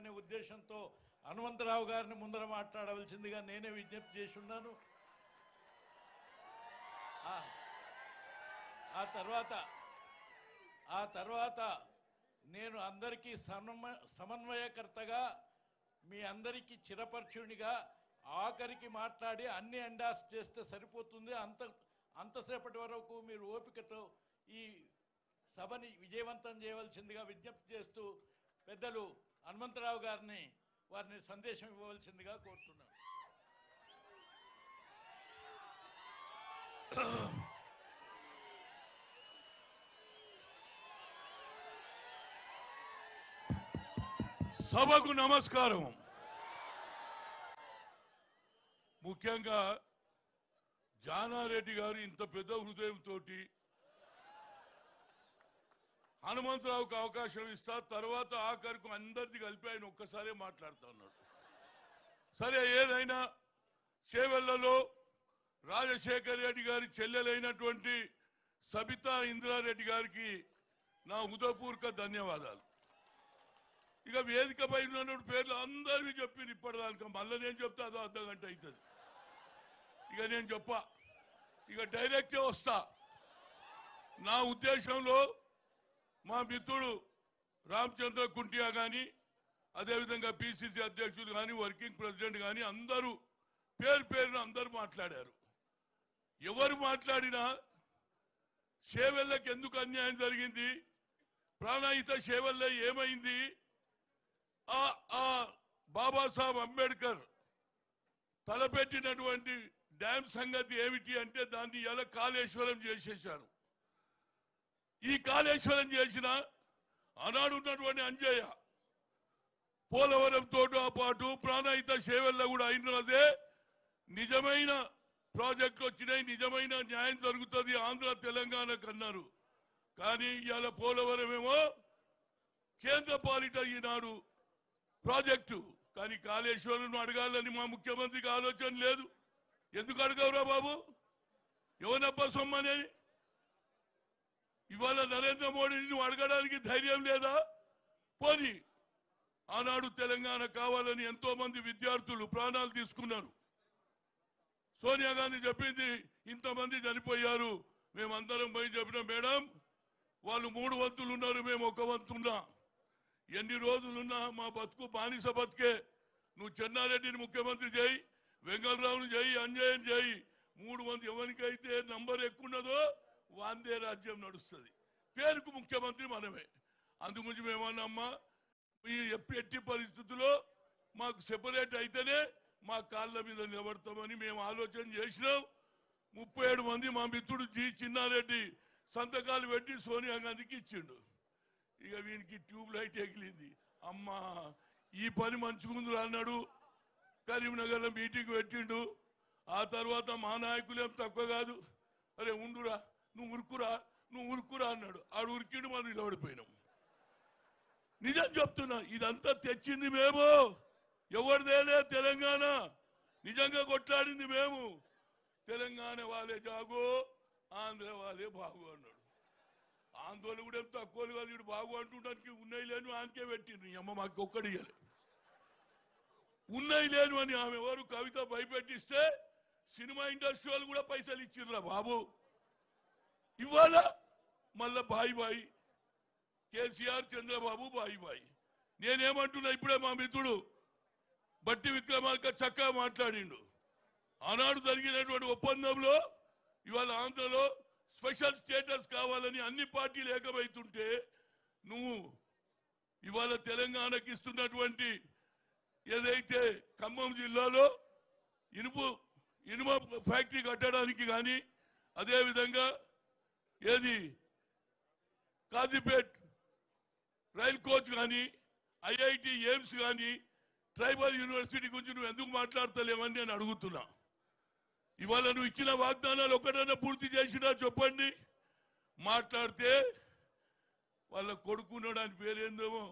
అనే ఉద్దేశంతో హనుమంతరావు గారిని ముందర మాట్లాడవలసిందిగా నేనే విజ్ఞప్తి చేసి ఉన్నాను. ఆ- తర్వాత ఆ తర్వాత నేను అందరికీ సమన్వయకర్తగా మీ అందరికీ చిరపర్చునిగా ఆఖరికి మాట్లాడి అన్ని ఎండాస్ చేస్తే సరిపోతుంది. అంత అంతసేపటి వరకు మీరు ఓపికతో ఈ సభని విజయవంతం చేయవలసిందిగా విజ్ఞప్తి చేస్తూ పెద్దలు హనుమంతరావు గారిని వారిని సందేశం ఇవ్వవలసిందిగా కోరుతున్నాను సభకు నమస్కారం. ముఖ్యంగా జానారెడ్డి గారు ఇంత పెద్ద హృదయంతో హనుమంతరావుకు అవకాశం ఇస్తా తర్వాత ఆఖరికి అందరిది కలిపి ఆయన ఒక్కసారే మాట్లాడుతా ఉన్నాడు. సరే ఏదైనా చేవెళ్ళలో రాజశేఖర్ రెడ్డి గారి చెల్లెలైనటువంటి సబితా ఇందిరారెడ్డి గారికి నా హృదయపూర్వక ధన్యవాదాలు. ఇక వేదిక పైన ఉన్నటువంటి పేర్లు అందరివి చెప్పి ఇప్పటిదాకా మళ్ళీ నేను చెప్తే అదో అర్ధ గంట అవుతుంది. ఇక నేను చెప్పా. ఇక డైరెక్టే వస్తా. నా ఉద్దేశంలో మా మిత్రుడు రామచంద్ర కుంటియా కానీ అదేవిధంగా పిసిసి అధ్యక్షులు కానీ వర్కింగ్ ప్రెసిడెంట్ కానీ అందరూ పేరు పేరున అందరూ మాట్లాడారు. ఎవరు మాట్లాడినా షేవెళ్ళకి ఎందుకు అన్యాయం జరిగింది? ప్రాణాయిత షేవెళ్ళ ఏమైంది? ఆ ఆ బాబాసాహెబ్ అంబేద్కర్ తలపెట్టినటువంటి డ్యామ్ సంగతి ఏమిటి అంటే దాన్ని ఎలా కాళేశ్వరం చేసేశారు. ఈ కాళేశ్వరం చేసిన ఆనాడు ఉన్నటువంటి అంజయ్య పోలవరంతో పాటు ప్రాణహిత సేవల్లో కూడా అయినదే నిజమైన ప్రాజెక్టులు వచ్చినాయి నిజమైన న్యాయం జరుగుతుంది ఆంధ్ర తెలంగాణకు అన్నారు కానీ ఇవాళ పోలవరమేమో కేంద్ర పాలిట ఈనాడు ప్రాజెక్టు. కానీ కాళేశ్వరం అడగాలని మా ముఖ్యమంత్రికి ఆలోచన లేదు. ఎందుకు అడగవురా బాబు? ఎవనబ్బా సొమ్మని ఇవాళ నరేంద్ర మోడీని నువ్వు అడగడానికి ధైర్యం లేదా? పోని. ఆనాడు తెలంగాణ కావాలని ఎంతో మంది విద్యార్థులు ప్రాణాలు తీసుకున్నారు. సోనియా గాంధీ చెప్పింది ఇంతమంది చనిపోయారు మేమందరం పోయి చెప్పినాం మేడం వాళ్ళు మూడు వంతులు ఉన్నారు మేము ఒక వంతున్నా ఎన్ని రోజులున్నా మా బతుకు బానిస బతుకే. నువ్వు చెన్నారెడ్డిని ముఖ్యమంత్రి చేయి. వెంగళరావుని చేయి అంజయ్యని చేయి. మూడు మంది ఎవరికైతే నంబర్ ఎక్కువ ఉన్నదో వాందే రాజ్యం నడుస్తుంది. పేరుకు ముఖ్యమంత్రి మనమే. అందుగురించి మేమన్నామ్మా ఈ ఎట్టి పరిస్థితుల్లో మాకు సెపరేట్ అయితేనే మా కాళ్ళ మీద నిలబడతామని మేము ఆలోచన చేసినాం. ముప్పై ఏడు మంది మా మిత్రుడు జి చిన్నారెడ్డి సంతకాలు పెట్టి సోనియా గాంధీకి ఇచ్చిండు. ఇక వీనికి ట్యూబ్ లైట్ ఎగిలింది. అమ్మా ఈ పని మంచుకుందు అన్నాడు. కరీంనగర్లో మీటింగ్ పెట్టిండు. ఆ తర్వాత మా నాయకులేం తక్కువ కాదు. అరే ఉండురా నువ్వు ఉరుకురా నువ్వు ఉరుకురా అన్నాడు. ఆడు ఉరికిండు మనం నిలబడిపోయినాం. నిజం చెప్తున్నా ఇదంతా తెచ్చింది మేము. ఎవరిదేలే తెలంగాణ. నిజంగా కొట్లాడింది మేము. తెలంగాణ వాళ్ళే జాగో ఆంధ్ర వాళ్ళే బాగు అన్నాడు. ఆంధ్రోళ్ళు కూడా ఏం తక్కువ కాదు. ఇప్పుడు బాగు అంటుండడానికి ఉన్నాయి లేని ఆంకే పెట్టిండ్రు. ఈ అమ్మ మాకు ఒక్కడి ఉన్నాయి లేను అని ఆమె వారు కవిత భయపెట్టిస్తే సినిమా ఇండస్ట్రీ వాళ్ళు కూడా పైసలు ఇచ్చిర్రా బాబు. ఇవాళ మళ్ళా బాయి బాయి కేసీఆర్ చంద్రబాబు బాయి బాయి. నేనేమంటున్నా ఇప్పుడే మా మిత్రుడు బట్టి విక్రమార్క చక్కగా మాట్లాడిండు. ఆనాడు జరిగినటువంటి ఒప్పందంలో ఇవాళ ఆంధ్రలో స్పెషల్ స్టేటస్ కావాలని అన్ని పార్టీలు ఏకమవుతుంటే నువ్వు ఇవాళ తెలంగాణకి ఇస్తున్నటువంటి ఏదైతే ఖమ్మం జిల్లాలో ఇనుపు ఇనుమ ఫ్యాక్టరీ కట్టడానికి కానీ అదేవిధంగా ఏది కాజీపేట్ రైల్ కోచ్ కానీ ఐఐటి ఎయిమ్స్ కానీ ట్రైబల్ యూనివర్సిటీ గురించి నువ్వు ఎందుకు మాట్లాడతలేవని నేను అడుగుతున్నా. ఇవాళ నువ్వు ఇచ్చిన వాగ్దానాలు ఒకటన్నా పూర్తి చేసినా చెప్పండి. మాట్లాడితే వాళ్ళ కొడుకున్నాడు అని పేరు ఏందేమో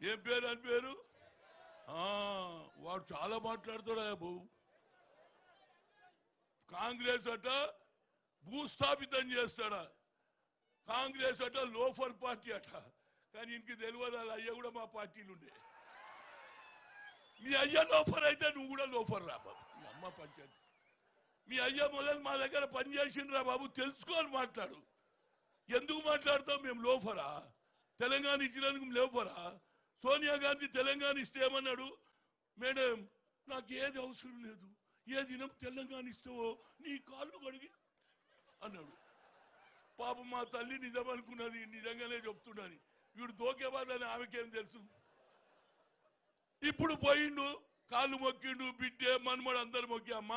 ఏం పేరు అని పేరు? వాడు చాలా మాట్లాడతాడు బాబు? కాంగ్రెస్ అట భూస్థాపితం చేస్తాడా? కాంగ్రెస్ అట లోఫర్ పార్టీ అట. కానీ ఇంక తెలియదు వాళ్ళ అయ్య కూడా మా పార్టీలు ఉండే. మీ అయ్య లోఫర్ అయితే నువ్వు కూడా లోఫర్ రా బాబు. మీ అమ్మ పంచాయతీ. మీ అయ్య మొదలు మా దగ్గర పని చేసిండ్రా బాబు తెలుసుకొని మాట్లాడు. ఎందుకు మాట్లాడతావు? మేము లోఫరా? తెలంగాణ ఇచ్చినందుకు లోఫరా? సోనియా గాంధీ తెలంగాణ ఇస్తే ఏమన్నాడు? మేడం నాకు ఏది అవసరం లేదు. ఏ దినం తెలంగాణ ఇస్తావో నీ కాళ్ళు కడిగి అన్నాడు. పాపం మా తల్లి నిజం అనుకున్నది నిజంగానే చెప్తున్నది వీడు దోకేవాదని ఆమెకేం తెలుసు? ఇప్పుడు పోయిండు కాళ్ళు మొక్కిండు బిడ్డే మన్మడు అందరు మొక్కి అమ్మ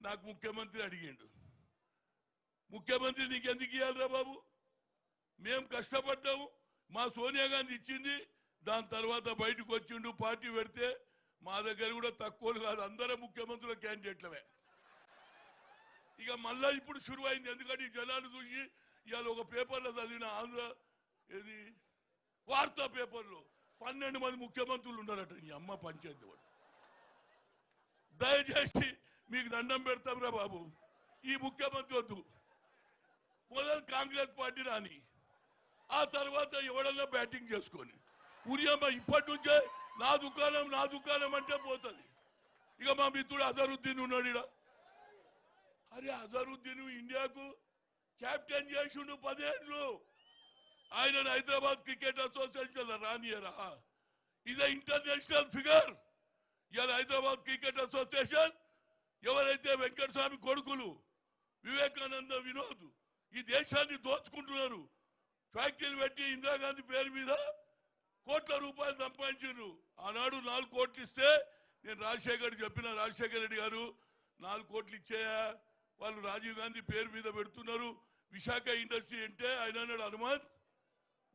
నాకు ముఖ్యమంత్రి అడిగిండు. ముఖ్యమంత్రి నీకు ఎందుకు ఇవ్వాలిరా బాబు? మేం కష్టపడ్డాము మా సోనియా గాంధీ ఇచ్చింది దాని తర్వాత బయటకు వచ్చిండు పార్టీ పెడితే మా దగ్గర కూడా తక్కువలు కాదు అందరూ ముఖ్యమంత్రుల క్యాండిడేట్లమే. ఇక మళ్ళా ఇప్పుడు షురు అయింది ఎందుకంటే ఈ జనాలు చూసి ఇవాళ ఒక పేపర్లో చదివిన ఆంధ్ర ఏది? వార్తా పేపర్లో పన్నెండు మంది ముఖ్యమంత్రులు ఉన్నారట ఈ అమ్మ పంచాయతీ వాడు దయచేసి మీకు దండం పెడతాంరా బాబు. ఈ ముఖ్యమంత్రి వద్దు. మొదలు కాంగ్రెస్ పార్టీ రాని ఆ తర్వాత ఎవడన్నా బ్యాటింగ్ చేసుకొని ఉరియమ్మ ఇప్పటి నుంచే నా దుకాణం నా దుకాణం అంటే పోతుంది. ఇక మా మిత్రుడు అజరుద్దీన్ ఉన్నాడు ఇలా అరే అజరుద్దీన్ ఇండియాకు క్యాప్టెన్ చేసిండు పదేళ్ళు ఆయన హైదరాబాద్ క్రికెట్ అసోసియేషన్ రానియరా? ఇదే ఇంటర్నేషనల్ ఫిగర్. ఇవాళ హైదరాబాద్ క్రికెట్ అసోసియేషన్ ఎవరైతే వెంకటస్వామి కొడుకులు వివేకానంద వినోద్ ఈ దేశాన్ని దోచుకుంటున్నారు ఫ్యాక్టరీలు పెట్టి ఇందిరాగాంధీ పేరు మీద కోట్ల రూపాయలు సంపాదించారు ఆనాడు నాలుగు కోట్లు ఇస్తే నేను రాజశేఖర్ చెప్పిన రాజశేఖర రెడ్డి గారు నాలుగు కోట్లు ఇచ్చాయా? వాళ్ళు రాజీవ్ గాంధీ పేరు మీద పెడుతున్నారు. విశాఖ ఇండస్ట్రీ అంటే ఆయన అన్నాడు Hanuman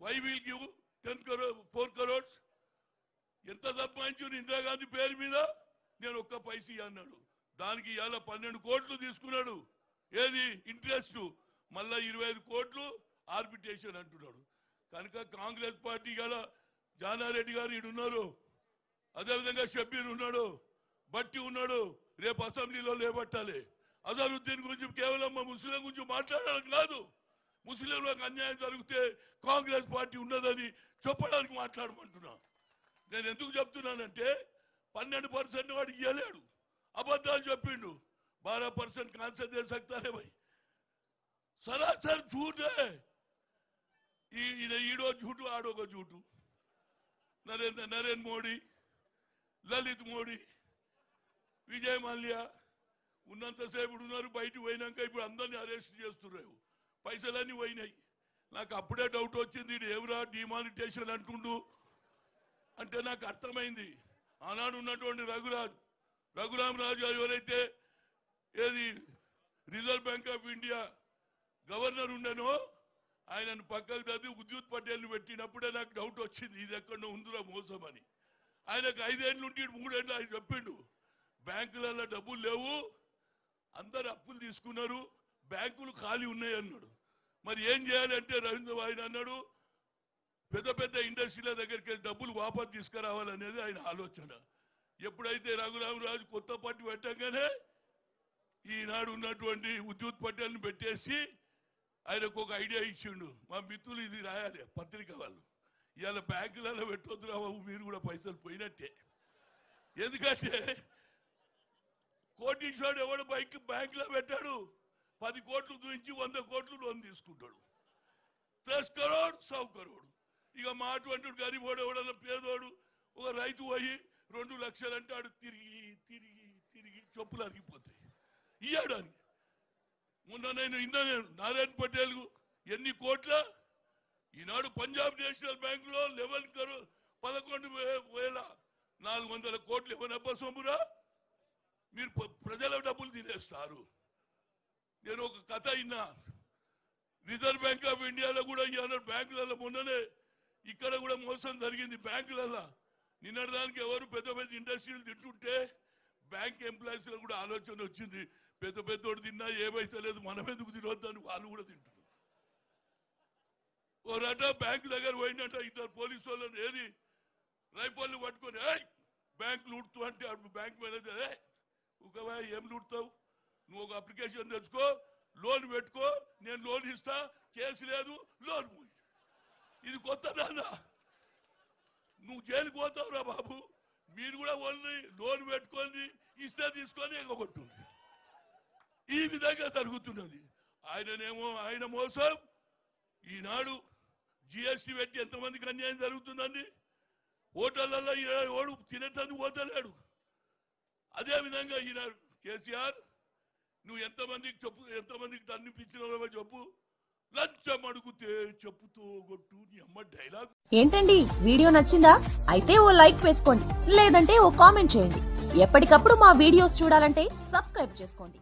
why will give ten crore four crores ఎంత సంపాదించారు ఇందిరాగాంధీ పేరు మీద? నేను ఒక్క పైసీ అన్నాడు. దానికి ఇవాళ పన్నెండు కోట్లు తీసుకున్నాడు. ఏది? ఇంట్రెస్ట్. మళ్ళా ఇరవై ఐదు కోట్లు ఆర్బిటేషన్ అంటున్నాడు. కనుక కాంగ్రెస్ పార్టీ గల జానారెడ్డి గారు ఈడున్నారు అదేవిధంగా షబ్బీర్ ఉన్నాడు. బట్టి ఉన్నాడు. రేపు అసెంబ్లీలో లేబట్టాలి. అజరుద్దీన్ గురించి కేవలం మా ముస్లిం గురించి మాట్లాడడానికి కాదు. ముస్లింలకు అన్యాయం జరిగితే కాంగ్రెస్ పార్టీ ఉండదని చెప్పడానికి మాట్లాడమంటున్నా. నేను ఎందుకు చెప్తున్నానంటే పన్నెండు పర్సెంట్ వాడికి ఇవ్వలేడు అబద్ధాలు చెప్పిండు. బారా పర్సెంట్ కాన్సర్ దే సక్తారే భయ్. సరాసరి झूठे ఈ- ఈడో ఈడో ఆడో ఆడొక చూటు నరేంద్ర నరేంద్ర మోడీ లలిత్ మోడీ విజయ్ మల్యా ఉన్నంతసేపు ఉన్నారు బయటికి పోయినాక ఇప్పుడు అందరినీ అరెస్ట్ చేస్తున్నారు. పైసలన్నీ పోయినాయి. నాకు అప్పుడే డౌట్ వచ్చింది ఎవరా డిమానిటేషన్ అంటుండు అంటే నాకు అర్థమైంది. ఆనాడు ఉన్నటువంటి రఘురాజ్ రఘురామ్ రాజు గారు ఎవరైతే ఏది reserve bank of India governor ఉండనో ఆయనను పక్కకు చదివి ఉద్యుత్ పటేల్ని పెట్టినప్పుడే నాకు డౌట్ వచ్చింది ఇది ఎక్కడో ఉందిరా మోసం అని ఆయనకు ఐదేళ్ళు ఉంటే మూడేళ్ళు ఆయన చెప్పిండు బ్యాంకులలో డబ్బులు లేవు అందరు అప్పులు తీసుకున్నారు బ్యాంకులు ఖాళీ ఉన్నాయి అన్నాడు. మరి ఏం చేయాలంటే రవీంద్ర ఆయన అన్నాడు పెద్ద పెద్ద ఇండస్ట్రీల దగ్గరికి వెళ్ళి డబ్బులు వాపస్ తీసుకురావాలనేది ఆయన ఆలోచన. ఎప్పుడైతే రఘురామరాజు కొత్త పార్టీ పెట్టగానే ఈనాడు ఉన్నటువంటి ఉద్యుత్ పటేల్ని పెట్టేసి ఆయనకు ఒక ఐడియా ఇచ్చిండు. మా మిత్రులు ఇది రాయాలి పత్రిక వాళ్ళు. ఇవాళ బ్యాంకులలో పెట్టొద్దు బాబు మీరు కూడా పైసలు పోయినట్టే. ఎందుకంటే కోటీశ్వరుడు ఎవడు బైక్ బ్యాంకులో పెట్టాడు పది కోట్లు నుంచి వంద కోట్లు లోన్ తీసుకుంటాడు. దస్ కరోడ్ సౌ కరోడ్. ఇక మా అటువంటి గరిబోడు ఎవడన్నా పేదోడు ఒక రైతు పోయి రెండు లక్షలు అంటాడు తిరిగి తిరిగి తిరిగి చెప్పులు అరిగిపోతాయి. ఇయ్యడానికి మొన్న నేను ఇందనే నారాయణ పటేల్ ఎన్ని కోట్ల? ఈనాడు పంజాబ్ నేషనల్ బ్యాంక్లో లెవెన్ కరో పదకొండు వేల నాలుగు వందల కోట్లు ఇవ్వనబ్బా సొమ్మురా? మీరు ప్రజల డబ్బులు తినేస్తారు. నేను ఒక కథ విన్నా రిజర్వ్ బ్యాంక్ ఆఫ్ ఇండియాలో కూడా ఇవాళ బ్యాంకులలో మొన్ననే ఇక్కడ కూడా మోసం జరిగింది బ్యాంకులలో. నిన్నటి దానికి ఎవరు పెద్ద పెద్ద ఇండస్ట్రీలు తింటుంటే బ్యాంక్ ఎంప్లాయీస్లో కూడా ఆలోచన వచ్చింది. పెద్ద పెద్దోడు తిన్నా ఏమైతే లేదు మనం ఎందుకు తినొద్దని వాళ్ళు కూడా తింటున్నారు. ఓ రట బ్యాంక్ దగ్గర పోయినట్ట ఇద్దరు పోలీసు వాళ్ళని ఏది? రైఫల్ని పట్టుకొని ఏయ్ బ్యాంక్ లూడుతూ అంటే అప్పుడు బ్యాంక్ మేనేజర్ ఏ ఒకవా ఏం లూడతావు నువ్వు ఒక అప్లికేషన్ తెచ్చుకో లోన్ పెట్టుకో నేను లోన్ ఇస్తా కేసు లేదు లోన్ ఇది కొత్తదానా నువ్వు జైలుకు పోతావురా బాబు. మీరు కూడా ఓన్లీ లోన్ పెట్టుకొని ఇస్తే తీసుకొని ఎగగొట్టుంది ఈ విధంగా జరుగుతున్నది. ఆయననేమో ఆయన మోసం. ఈనాడు జిఎస్టీ పెట్టి ఎంతమందికి అన్యాయం జరుగుతుందండి? హోటళ్ళలో ఈనాడు ఓడు తినేటానికి పోతలేడు. అదేవిధంగా ఈనాడు కేసీఆర్ నువ్వు ఎంతమందికి చెప్పు ఎంతమందికి తన్నిపించినావో చెప్పు. లంచం అడుగుతే చెప్పుతో కొట్టు నీ అమ్మ డైలాగ్. ఏంటండి? వీడియో నచ్చిందా? అయితే ఓ లైక్ వేసుకోండి. లేదంటే ఓ కామెంట్ చేయండి. ఎప్పటికప్పుడు మా వీడియోస్ చూడాలంటే సబ్స్క్రైబ్ చేసుకోండి.